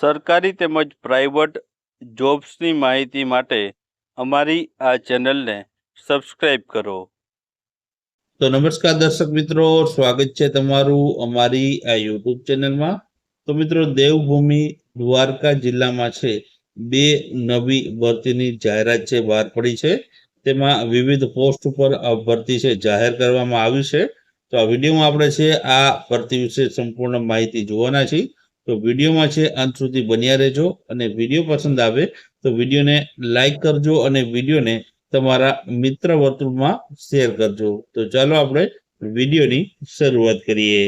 સરકારી તેમજ પ્રાઇવેટ જોબ્સની માહિતી માટે અમારી આ ચેનલને સબસ્ક્રાઇબ કરો. તો નમસ્કાર દર્શક મિત્રો, સ્વાગત છે તમારું અમારી આ યુટ્યુબ ચેનલમાં. તો મિત્રો, દેવભૂમિ દ્વારકા જિલ્લામાં છે. બે નવી ભરતીની જાહેરાત છે બહાર પડી છે, તેમાં વિવિધ પોસ્ટ ઉપર ભરતી છે, જાહેર કરવામાં આવી છે. તો આ વિડીયોમાં આપણે છે, આ ભરતી વિશે સંપૂર્ણ માહિતી જોવાના છીએ. તો વિડીયોમાં છે અંત સુધી બન્યા રહેજો અને વીડિયો પસંદ આવે તો વિડીયોને લાઈક કરજો અને વિડીયોને તમારા મિત્ર વર્તુળમાં શેર કરજો. તો ચાલો આપણે વિડીયોની શરૂઆત કરીએ.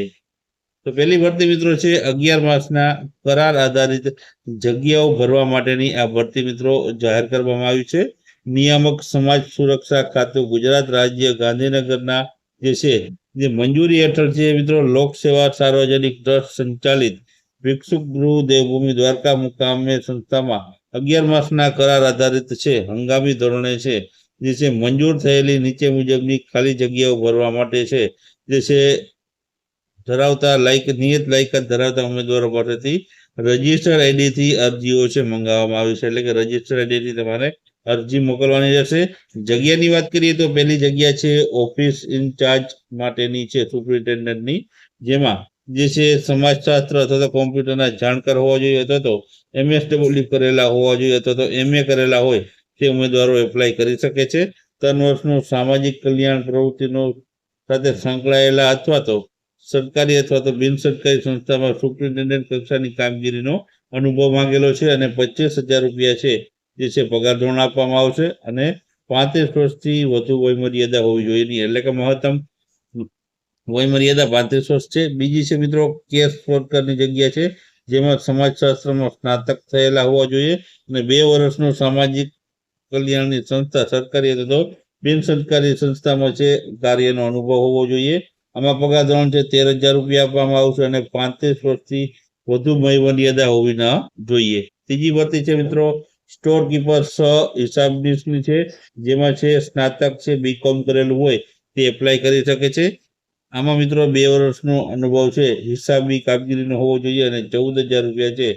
તો પહેલી ભરતી મિત્રો છે અગિયાર માસના કરાર આધારિત જગ્યાઓ ભરવા માટેની આ ભરતી મિત્રો જાહેર કરવામાં આવી છે. નિયામક સમાજ સુરક્ષા ખાતું ગુજરાત રાજ્ય ગાંધીનગરના જે છે, જે મંજૂરી હેઠળ છે મિત્રો લોક સેવા સાર્વજનિક ટ્રસ્ટ સંચાલિત ભિક્ષુક ગૃહ દેવભૂમિ દ્વારકા મુકામે સંસ્થામાં અગિયાર માસના કરાર આધારિત છે. હંગામી ધોરણે છે, જે છે મંજૂર થયેલી નીચે મુજબની ખાલી જગ્યાઓ ભરવા માટે છે. જે છે ધરાવતા લાયક, નિયત લાયકાત ધરાવતા ઉમેદવારો પાસેથી રજિસ્ટર આઈડીથી અરજીઓ છે મંગાવવામાં આવી છે. એટલે કે રજિસ્ટર આઈડીથી તમારે અરજી મોકલવાની રહેશે. જગ્યાની વાત કરીએ તો પહેલી જગ્યા છે ઓફિસ ઇન્ચાર્જ માટેની છે સુપ્રિન્ટેન્ડન્ટની, જેમાં જે છે સમાજશાસ્ત્ર અથવા તો કોમ્પ્યુટરના જાણકાર હોવા જોઈએ અથવા તો એમએસડબલ્યુ કરેલા હોવા જોઈએ અથવા તો એમએ કરેલા હોય તે ઉમેદવારો એપ્લાય કરી શકે છે. ત્રણ વર્ષનું સામાજિક કલ્યાણ પ્રવૃત્તિનો સાથે સંકળાયેલા અથવા તો સરકારી અથવા તો બિન સરકારી સંસ્થામાં સુપ્રિન્ટેન્ડન્ટ કક્ષાની કામગીરીનો અનુભવ માંગેલો છે અને પચીસ હજાર રૂપિયા છે જે છે પગાર ધોરણ આપવામાં આવશે અને પાંત્રીસ વર્ષથી વધુ વયમર્યાદા હોવી જોઈએ. નહીં એટલે કે મહત્તમ વયમર્યાદા પાંત્રીસ વર્ષ છે. બીજી છે મિત્રો, કેસ વર્કરની જગ્યા છે, જેમાં સમાજશાસ્ત્રમાં સ્નાતક થયેલા હોવા જોઈએ અને બે વર્ષનો સામાજિક કલ્યાણની સંસ્થા સરકારી અથવા તો બિન સરકારી સંસ્થામાં છે, કાર્યનો અનુભવ હોવો જોઈએ. આમાં પગાર ધોરણ છે, તેર હજાર રૂપિયા આપવામાં આવશે અને પાંત્રીસ વર્ષથી વધુ વયમર્યાદા હોવી ન જોઈએ. ત્રીજી ભરતી છે મિત્રો, સ્ટોર કીપર સ હિસાબનીશની છે, જેમાં છે, સ્નાતક છે બીકોમ કરેલું હોય, તે એપ્લાય કરી શકે છે. આમાં મિત્રો બે વર્ષનો અનુભવ છે. હિસાબી કામગીરીનો હોવો જોઈએ અને ચૌદ હજાર રૂપિયા છે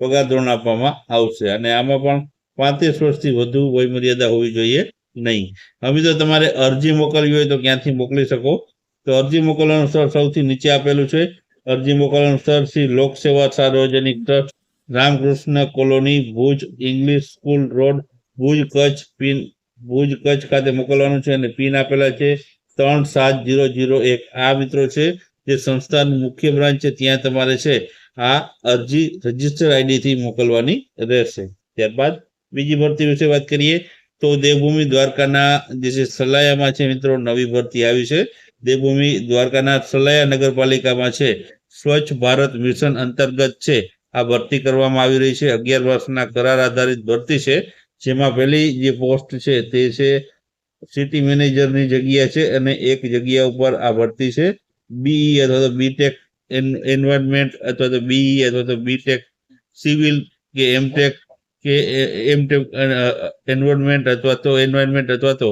પગાર ધોરણ આપવામાં આવશે. અને આમાં પણ પાંત્રીસ વર્ષથી વધુ વયમર્યાદા હોવી જોઈએ નહીં. હવે તો તમારે અરજી મોકલવી હોય તો ક્યાંથી મોકલી શકો? તો અરજી મોકલવાનું સ્થળ સૌથી નીચે આપેલું છે. અરજી મોકલવાનું સ્થળ Shri Lokseva Sarvajanik trust, Ramkrishna colony, Bhuj English school road, Bhuj Kutch pin, Bhuj Kutch ખાતે મોકલવાનું છે અને પિન આપેલા છે. ત્રણ સાત જીરો જીરો એક. આ મિત્રો છે, જે સંસ્થાનું મુખ્ય બ્રાન્ચ છે, ત્યાં તમારે છે, આ અરજી રજિસ્ટર આઈડીથી મોકલવાની રહેશે. ત્યારબાદ બીજી ભરતી વિશે વાત કરીએ, તો દેવભૂમિ દ્વારકાના જે છે સલાયામાં છે મિત્રો, નવી ભરતી આવી છે. દેવભૂમિ દ્વારકાના સલાયા નગરપાલિકામાં છે, સ્વચ્છ ભારત મિશન અંતર્ગત છે, આ ભરતી કરવામાં આવી રહી છે. અગિયાર વર્ષના કરાર આધારિત ભરતી છે, જેમાં પહેલી જે પોસ્ટ છે તે છે સિટી મેનેજરની જગ્યા છે અને એક જગ્યા ઉપર આ ભરતી છે. બીઈ અથવા તો બીટેક એન્વાયરમેન્ટ અથવા તો બીઈ અથવા તો બીટેક સિવિલ કે એમટેક કે એમટેક એન્વાયરમેન્ટ અથવા તો એન્વાયરમેન્ટ અથવા તો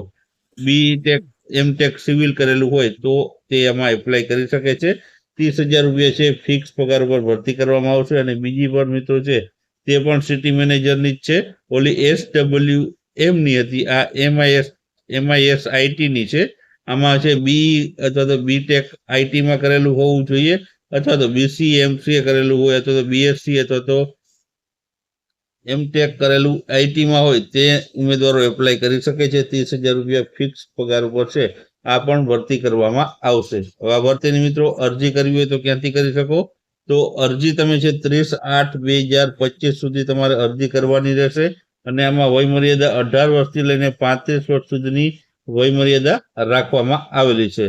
બીટેક એમટેક સિવિલ કરેલું હોય તો તે એમાં એપ્લાય કરી શકે છે. ત્રીસ હજાર રૂપિયા છે ફિક્સ પગાર ઉપર ભરતી કરવામાં આવશે અને બીજી પણ મિત્રો છે તે પણ સિટી મેનેજરની જ છે. ઓલી એસ ડબલ્યુ એમની હતી. આ એમઆઈએસ એમઆઈએસ આઈટીની છે. આમાં છે બી અથવા તો બીટેક આઈટીમાં કરેલું હોવું જોઈએ અથવા તો બીસી એમસીએ કરેલું હોય અથવા તો બીએસસી અથવા તો એમટેક કરેલું આઈટીમાં હોય તે ઉમેદવારો એપ્લાય કરી શકે છે. ત્રીસ હજાર રૂપિયા ફિક્સ પગાર ઉપર છે. આ પણ ભરતી કરવામાં આવશે. હવે આ ભરતીની મિત્રો અરજી કરવી હોય તો ક્યાંથી કરી શકો? તો અરજી તમે છે ત્રીસ આઠ બે હજાર પચીસ સુધી તમારે અરજી કરવાની રહેશે. અને આમાં વયમર્યાદા અઢાર વર્ષથી લઈને પાંત્રીસ વર્ષ સુધીની વયમર્યાદા રાખવામાં આવેલી છે.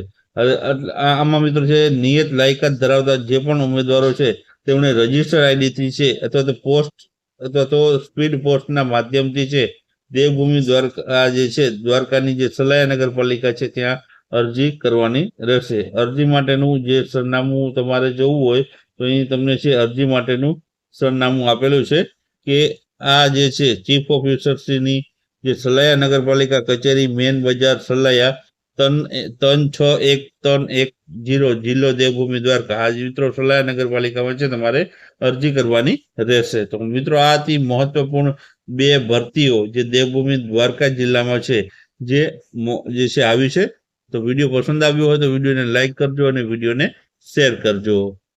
આમાં મિત્રો છે, નિયત લાયકાત ધરાવતા જે પણ ઉમેદવારો છે તેમણે રજિસ્ટર આઈડીથી છે, અથવા તો પોસ્ટ, અથવા તો સ્પીડ પોસ્ટના માધ્યમથી છે, દેવભૂમિ દ્વારકા જે છે, દ્વારકાની જે સલાયા નગરપાલિકા છે, ત્યાં અરજી કરવાની રહેશે. અરજી માટેનું જે સરનામું તમારે જવું હોય, તો અહીં તમને છે, અરજી માટેનું સરનામું આપેલું છે, કે આ જે છે ચીફ ઓફિસરશ્રીની જે સલાયા નગરપાલિકા કચેરી મેન બજાર સલાયા, તન તન છ એક ત્રણ એક જીરો, જિલ્લો દેવભૂમિ દ્વારકા. આ મિત્રો, સલાયા નગરપાલિકામાં છે, તમારે અરજી કરવાની રહેશે. તો મિત્રો, આ હતી મહત્વપૂર્ણ બે ભરતીઓ જે દેવભૂમિ દ્વારકા જિલ્લામાં છે, જે જે છે, આવી છે. તો વીડિયો પસંદ આવ્યો હોય તો વિડીયોને લાઈક કરજો અને વિડીયોને શેર કરજો.